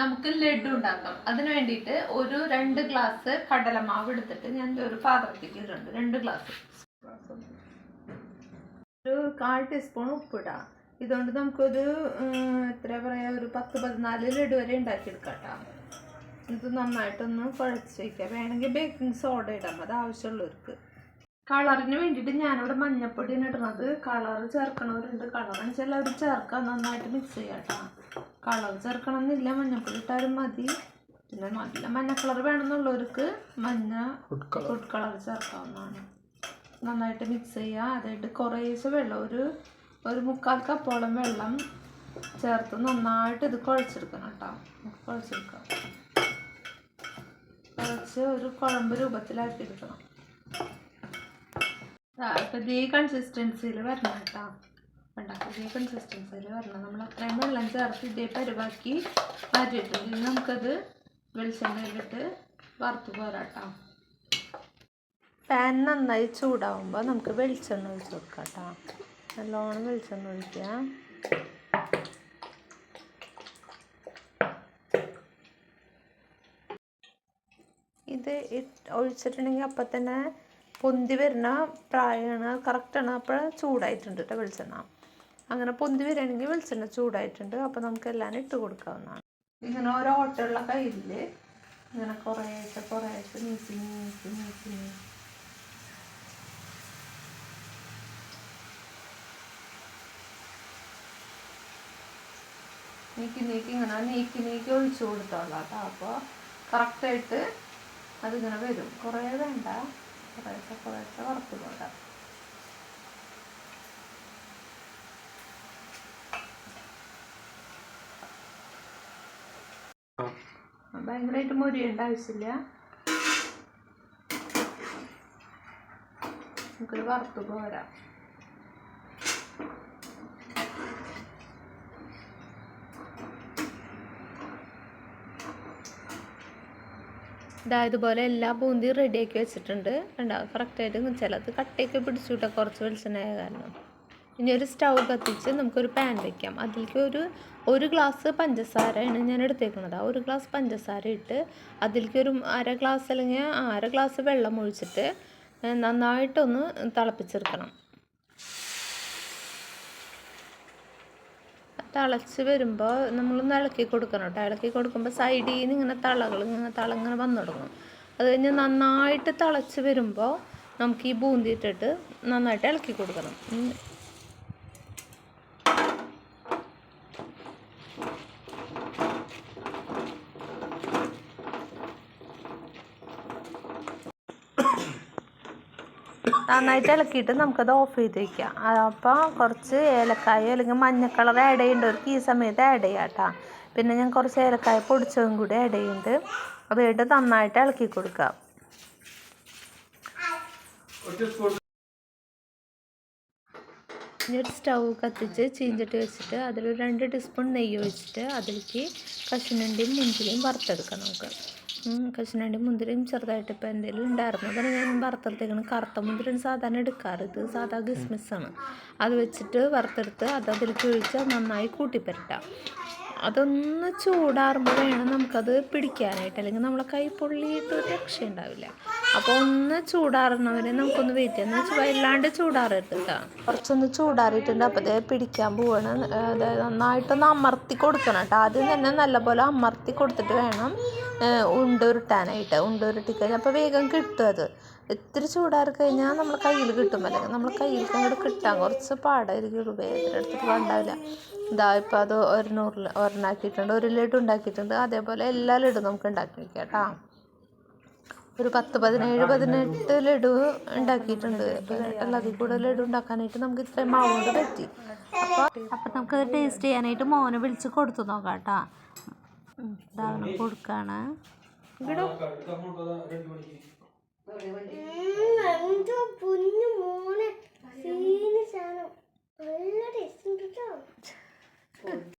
നമുക്ക് ലഡു ഉണ്ടാക്കാം. അതിന് വേണ്ടിയിട്ട് ഒരു രണ്ട് ഗ്ലാസ് കടലമാവ് എടുത്തിട്ട് ഞാൻ ഒരു പാത്രത്തിലേക്ക് ഇടുന്നുണ്ട് രണ്ട് ഗ്ലാസ് ഒരു കാൽ ടീസ്പൂൺ ഉപ്പിടാം. ഇതുകൊണ്ട് നമുക്കൊരു എത്ര പറയാ ഒരു പത്ത് പതിനാല് ലഡു വരെ ഉണ്ടാക്കിയെടുക്കാം കേട്ടോ ഇത് നന്നായിട്ടൊന്ന് കുഴച്ച് വയ്ക്കാം വേണമെങ്കിൽ ബേക്കിംഗ് സോഡ ഇടാം. അത് ആവശ്യമുള്ളവർക്ക്. കളറിന് വേണ്ടിയിട്ട് ഞാനിവിടെ മഞ്ഞപ്പൊടിയാണ് ഇടുന്നത്. കളർ ചേർക്കണവരുണ്ട്. കളർ വെച്ചാൽ അവർ ചേർക്കാം. നന്നായിട്ട് മിക്സ് ചെയ്യാം കേട്ടോ കളർ ചേർക്കണം എന്നില്ല മഞ്ഞപ്പൊടി ഇട്ടാലും മതി. പിന്നെ നല്ല മഞ്ഞ കളർ വേണമെന്നുള്ളവർക്ക് മഞ്ഞ ഫുഡ് കളർ ചേർക്കാവുന്നതാണ്. നന്നായിട്ട് മിക്സ് ചെയ്യുക. അതായിട്ട് കുറേശ്ശെ വെള്ളം ഒരു ഒരു മുക്കാൽ കപ്പോളം വെള്ളം ചേർത്ത് നന്നായിട്ട് ഇത് കുഴച്ചെടുക്കണം കേട്ടോ. കുഴച്ചെടുക്കാം കുഴച്ച് ഒരു കുഴമ്പ് രൂപത്തിലാക്കി എടുക്കണം ഇപ്പം ഇതേ കൺസിസ്റ്റൻസിയിൽ വരണം കേട്ടോ. വേണ്ട ഇതേ കൺസിസ്റ്റൻസിയിൽ വരണം നമ്മൾ അത്രയും വെള്ളം ചേർത്ത് ഇതേ പരുവാക്കി മാറ്റിയിട്ടുണ്ട് ഇനി നമുക്കത് വെളിച്ചെണ്ണയിലിട്ട് വറുത്ത് പോരാട്ടോ. പാൻ നന്നായി ചൂടാവുമ്പോൾ നമുക്ക് വെളിച്ചെണ്ണ ഒഴിച്ച് കൊടുക്കാം കേട്ടോ നല്ലോണം വെളിച്ചെണ്ണ ഒഴിക്കുക. ഇത് ഒഴിച്ചിട്ടുണ്ടെങ്കിൽ അപ്പം തന്നെ പൊന്തി വരുന്ന പ്രായമാണ് കറക്റ്റാണ് അപ്പോൾ ചൂടായിട്ടുണ്ട് കേട്ടോ വെളിച്ചെണ്ണ. അങ്ങനെ പൊന്തി വരികയാണെങ്കിൽ വെളിച്ചെണ്ണ ചൂടായിട്ടുണ്ട്. അപ്പോൾ നമുക്ക് എല്ലാം ഇട്ട് കൊടുക്കാവുന്നതാണ്. ഇങ്ങനെ ഓരോ ഓട്ടമുള്ള കയ്യിൽ ഇങ്ങനെ കുറേശ്ശെ കുറേശ്ശെ നീക്കി നീക്കി നീക്കി നീക്കി. നീക്കി നീക്കി ഇങ്ങനെ നീക്കി നീക്കി ഒഴിച്ചു കൊടുത്തോളാം കേട്ടോ അപ്പോൾ കറക്റ്റായിട്ട് അതിങ്ങനെ വരും. കുറേ വേണ്ട. കുറേശ്ശെ കുറേശ്ശെ വറുത്ത് പോകാം ഭയങ്കരമായിട്ട് മുരിയേണ്ട ആവശ്യമില്ല. നമുക്കൊരു വറുത്ത് പോരാ. ഇതാ ഇതുപോലെ എല്ലാ ബൂന്തിയും റെഡിയാക്കി വെച്ചിട്ടുണ്ട്. ഉണ്ടാവും കറക്റ്റായിട്ട് ചിലത് കട്ടയൊക്കെ പിടിച്ചു കിട്ടാം കുറച്ച് വെളിച്ചെണ്ണയായ കാരണം. ഇനി ഒരു സ്റ്റൗ കത്തിച്ച് നമുക്കൊരു പാൻ വയ്ക്കാം അതിലേക്ക് ഒരു ഒരു ഗ്ലാസ് പഞ്ചസാരയാണ് ഞാൻ എടുത്തേക്കുന്നത്. ആ ഒരു ഗ്ലാസ് പഞ്ചസാര ഇട്ട് അതിലേക്ക് ഒരു അര ഗ്ലാസ് അല്ലെങ്കിൽ അര ഗ്ലാസ് വെള്ളം ഒഴിച്ചിട്ട് നന്നായിട്ടൊന്ന് തിളപ്പിച്ചെടുക്കണം. തിളച്ച് വരുമ്പോൾ നമ്മളൊന്ന് ഇളക്കി കൊടുക്കണം കേട്ടോ. ഇളക്കി കൊടുക്കുമ്പോൾ സൈഡിൽ നിന്ന് ഇങ്ങനെ തളകൾ ഇങ്ങനെ തള ഇങ്ങനെ വന്നു തുടങ്ങും. അത് കഴിഞ്ഞ് നന്നായിട്ട് തിളച്ച് വരുമ്പോൾ നമുക്ക് ഈ ബൂന്തി ഇട്ടിട്ട് നന്നായിട്ട് ഇളക്കി കൊടുക്കണം. നന്നായിട്ട് ഇളക്കിയിട്ട് നമുക്കത് ഓഫ് ചെയ്ത് വയ്ക്കാം അപ്പോൾ കുറച്ച് ഏലക്കായ അല്ലെങ്കിൽ മഞ്ഞ കളർ ആഡ് ചെയ്യേണ്ടവർക്ക് ഈ സമയത്ത് ആഡ് ചെയ്യാം കേട്ടോ പിന്നെ ഞാൻ കുറച്ച് ഏലക്കായ പൊടിച്ചതും കൂടി ആഡ് ചെയ്യുന്നുണ്ട്. അത് ഇട്ട് നന്നായിട്ട് ഇളക്കി കൊടുക്കാം ഒരു സ്റ്റൗ കത്തിച്ച് ചീഞ്ചട്ടി വെച്ചിട്ട് അതിൽ രണ്ട് ടീസ്പൂൺ നെയ്യ് ഒഴിച്ചിട്ട് അതിലേക്ക് കശുനണ്ടിയും മുഞ്ചിലും വറുത്തെടുക്കാം നമുക്ക്. ഉം, കശുനണ്ടിയും മുന്തിരിയും ചെറുതായിട്ട് ഇപ്പോൾ എന്തെങ്കിലും ഉണ്ടായിരുന്നു. അതാണ് ഞാൻ വറുത്തെടുത്തേക്കണം. കറുത്ത മുന്തിരിയാണ് സാധാരണ എടുക്കാറ്. ഇത് സാധാ കിസ്മിസാണ്. അത് വെച്ചിട്ട് വറുത്തെടുത്ത് അത് അതിലേക്ക് ഒഴിച്ച് അത് നന്നായി കൂട്ടിപ്പരട്ടാം. അതൊന്ന് ചൂടാറുമ്പോൾ വേണം നമുക്കത് പിടിക്കാനായിട്ട്. അല്ലെങ്കിൽ നമ്മളെ കൈ പൊള്ളിയിട്ട് ഒരു രക്ഷയുണ്ടാവില്ല. അപ്പോൾ ഒന്ന് ചൂടാറണവരെ നമുക്കൊന്ന് വെയിറ്റ് ചെയ്യാം. എന്ന് വെച്ചാൽ വല്ലാണ്ട് കേട്ടോ കുറച്ചൊന്ന് ചൂടാറിയിട്ടുണ്ട്. അപ്പോൾ അതേ പിടിക്കാൻ പോവാണ്. അതായത് നന്നായിട്ടൊന്ന് അമർത്തി കൊടുക്കണം കേട്ടോ ആദ്യം തന്നെ നല്ലപോലെ അമർത്തി കൊടുത്തിട്ട് വേണം ഉണ്ടുരുട്ടാനായിട്ട് ഉണ്ട ഉരുട്ടാനായിട്ട് കഴിഞ്ഞാൽ അപ്പോൾ വേഗം കിട്ടും അത്. ഇത്തിരി ചൂടാറി കഴിഞ്ഞാൽ നമ്മൾ കയ്യിൽ കിട്ടും. അല്ലെങ്കിൽ നമ്മൾ കയ്യിൽ അങ്ങോട്ട് കിട്ടാൻ കുറച്ച് പാടായിരിക്കും. വേദന എടുത്തിട്ട് ഉണ്ടാവില്ല ഇതാ ഇപ്പോൾ അത് ഒരു നൂറിൽ ഒരെണ്ണാക്കിയിട്ടുണ്ട്. ഒരു ലഡു ഉണ്ടാക്കിയിട്ടുണ്ട്. അതേപോലെ എല്ലാ ലഡും നമുക്ക് ഉണ്ടാക്കി വയ്ക്കാം കേട്ടോ ഒരു പത്ത് പതിനേഴ് പതിനെട്ട് ലഡു ഉണ്ടാക്കിയിട്ടുണ്ട്. പതിനെട്ടല്ല അതിൽ കൂടെ ലഡു ഉണ്ടാക്കാനായിട്ട് നമുക്ക് ഇത്രയും മാവ് പറ്റി. അപ്പോൾ അപ്പം നമുക്ക് ടേസ്റ്റ് ചെയ്യാനായിട്ട് മോനെ വിളിച്ച് കൊടുത്തു നോക്കാം കേട്ടോ. കൊടുക്കാണ്. എന്തോ